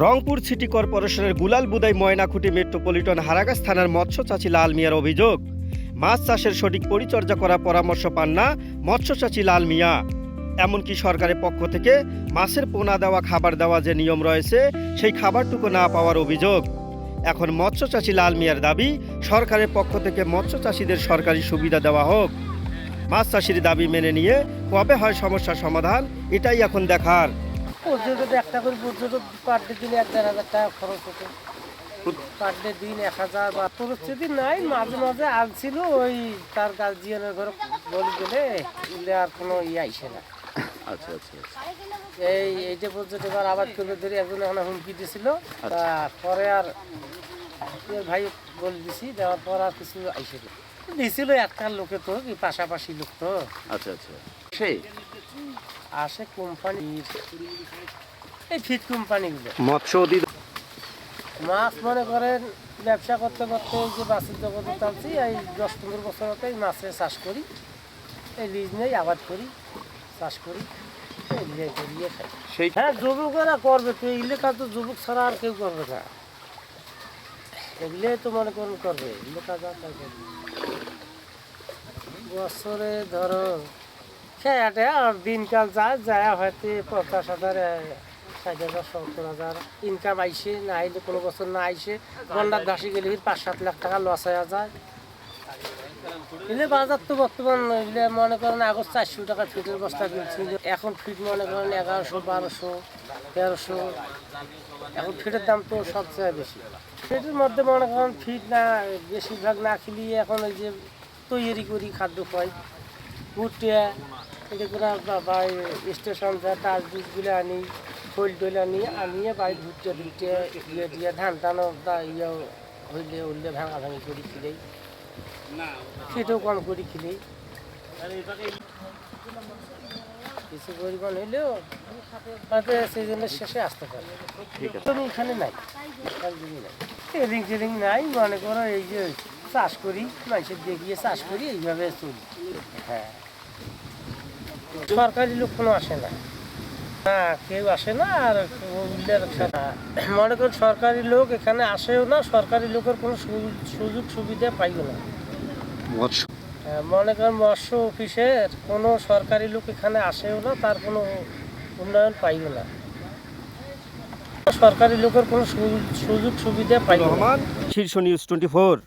Rangpur city কর্পোরেশনের গুলাল বুদাই ময়নাখুটি metropolitan Haragach থানার মৎস্য চাচি লাল মিয়ার অভিযোগ। মাছ চাষের সঠিক পরিচর্যা করার পরামর্শ পান না মৎস্য চাচি লাল মিয়া। এমনকি সরকারের পক্ষ থেকে মাছের পোনা দেওয়া, খাবার দেওয়া যে নিয়ম রয়েছে, সেই খাবারটুকু না পাওয়ার অভিযোগ। এখন মৎস্য চাষি লাল মিয়ার দাবি, সরকারের পক্ষ থেকে মৎস্য চাষিদের সরকারি সুবিধা দেওয়া হোক। মাছ চাষির দাবি মেনে নিয়ে কবে হয় সমস্যার সমাধান, এটাই এখন দেখার। পর্যটক একটা করে পর্যটক পার ডে দিলে এক দেড় হাজার টাকা খরচ হতো। পার ডে দিন এক হাজার বা পরিস্থিতি নাই মাঝে মাঝে আনছিল ওই তার গার্জিয়ানের ঘরে বলে গেলে এগুলো আর কোনো ইয়ে আইসে না। আচ্ছা আচ্ছা আচ্ছা। এই এইটা পর্যন্ত এবার আবাদ করবে ধরে একজন এখন হুমকি দিছিল। তা পরে আর ভাই বলে দিছি দেওয়ার পর আর কিছু আইসে না। দিছিল একটা লোকে তো কি পাশাপাশি লোক তো। আচ্ছা আচ্ছা। সেই আসে কোম্পানির এই ফিট কোম্পানিগুলো। মৎস্য অধিদপ্তর। মাছ মনে করেন ব্যবসা করতে করতে এই যে মাছের জগতে চালছি এই দশ পনেরো বছর হতে এই মাছের চাষ করি। এই লিজ নেই আবাদ করি চাষ করি সেই হ্যাঁ যুবকেরা করবে তো এগুলো কাজ তো যুবক ছাড়া আর কেউ করবে না। এগুলো তো মনে করুন করবে এগুলো কাজ আর করবে বছরে ধরো খেয়াটে দিনকাল যায় যায় হয়তো পঞ্চাশ হাজার ষাট হাজার, সত্তর হাজার ইনকাম আইসে, না আইলে কোনো বছর না আইসে। গন্ডার ঘাসি গেলে পাঁচ সাত লাখ টাকা লস হয়ে যায়। এলে বাজার তো বর্তমান মনে করেন আগস্ট চারশো টাকা ফিটের বস্তা কিনছিল, এখন ফিট মনে করেন এগারোশো, বারোশো, তেরোশো। এখন ফিটের দাম তো সবচেয়ে বেশি। ফিটের মধ্যে মনে করেন ফিট না, বেশিরভাগ না খেলিয়ে এখন ওই যে তৈরি করি খাদ্য খাই ভুট্টিয়া এটা করে স্টেশন যা টাচ বুসগুলো আনি খোল টোল আনি আনিয়ে বাড়ি ভুট্টিয়া টুট্টিয়া ইয়ে দিয়ে ধান টানো বা ইয়ে হইলে উঠলে ভাঙা ভাঙি করি খিলেই। সেটাও কম করি খিলেই। কিছু পরিমাণ হইলেও হয়তো সিজনের শেষে আসতে পারে। ঠিক আছে। তুমি এখানে নাই। নাই ট্রেলিং টেলিং নাই মনে করো এই যে চাষ করি মানুষের দেখিয়ে চাষ করি এইভাবে চলি। হ্যাঁ। সরকারি লোক কোনো আসে না। না কেউ আসে না আর উল্লেখ না। মনে করুন সরকারি লোক এখানে আসেও না সরকারি লোকের কোনো সু- সুযোগ সুবিধা পাইও না। হ্যাঁ, মনে করেন মৎস্য অফিসের কোনো সরকারি লোক এখানে আসেও না তার কোনো উন্নয়ন পাইও না। সরকারি লোকের কোনো সু- সুযোগ সুবিধা পাইও না। রহমান শীর্ষ নিউজ টোয়েন্টি ফোর।